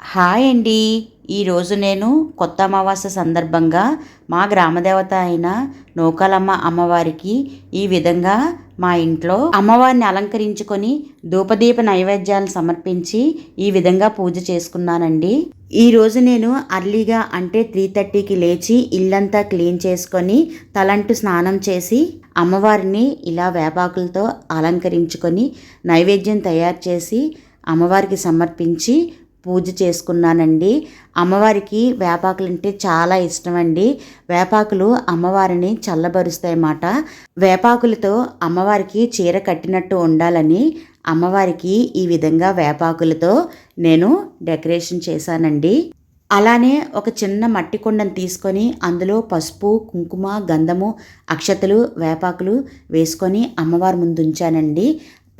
Hi అండి. ఈరోజు నేను కొత్త అమావాస్య సందర్భంగా మా గ్రామదేవత అయిన నూకాలమ్మ అమ్మవారికి ఈ విధంగా మా ఇంట్లో అమ్మవారిని అలంకరించుకొని ధూపదీప నైవేద్యాలను సమర్పించి ఈ విధంగా పూజ చేసుకున్నానండి. ఈరోజు నేను అర్లీగా అంటే త్రీ థర్టీకి లేచి ఇల్లంతా క్లీన్ చేసుకొని తలంటు స్నానం చేసి అమ్మవారిని ఇలా వేపాకులతో అలంకరించుకొని నైవేద్యం తయారు చేసి అమ్మవారికి సమర్పించి పూజ చేసుకున్నానండి. అమ్మవారికి వేపాకులు అంటే చాలా ఇష్టం అండి వేపాకులు అమ్మవారిని చల్లబరుస్తాయన్నమాట. వేపాకులతో అమ్మవారికి చీర కట్టినట్టు ఉండాలని అమ్మవారికి ఈ విధంగా వేపాకులతో నేను డెకరేషన్ చేశానండి. అలానే ఒక చిన్న మట్టి కుండను తీసుకొని అందులో పసుపు కుంకుమ గంధము అక్షతలు వేపాకులు వేసుకొని అమ్మవారి ముందు ఉంచానండి.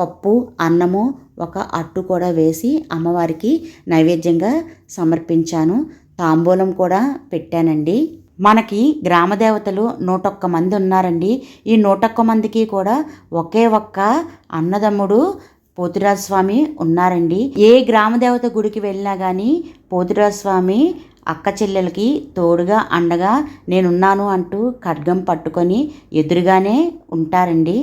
పప్పు అన్నము ఒక అట్టు కూడా వేసి అమ్మవారికి నైవేద్యంగా సమర్పించాను. తాంబూలం కూడా పెట్టానండి. మనకి గ్రామ దేవతలు నూటొక్క మంది ఉన్నారండి. ఈ నూటొక్క మందికి కూడా ఒకే ఒక్క అన్నదమ్ముడు పోతురాజు స్వామి ఉన్నారండి. ఏ గ్రామదేవత గుడికి వెళ్ళినా కానీ పోతురాజు స్వామి అక్క చెల్లెలకి తోడుగా అండగా నేనున్నాను అంటూ ఖడ్గం పట్టుకొని ఎదురుగానే ఉంటారండి.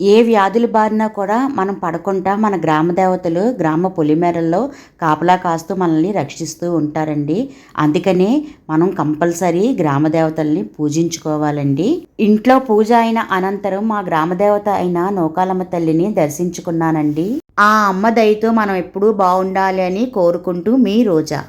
ఏ వ్యాధుల బారిన కూడా మనం పడకుండా మన గ్రామ దేవతలు గ్రామ పొలిమేరల్లో కాపలా కాస్తూ మనల్ని రక్షిస్తూ ఉంటారండి. అందుకనే మనం కంపల్సరీ గ్రామ దేవతల్ని పూజించుకోవాలండి. ఇంట్లో పూజ అయిన అనంతరం మా గ్రామ దేవత అయిన నౌకాలమ్మ తల్లిని దర్శించుకున్నానండి. ఆ అమ్మ దయతో మనం ఎప్పుడూ బాగుండాలి అని కోరుకుంటూ మీ రోజా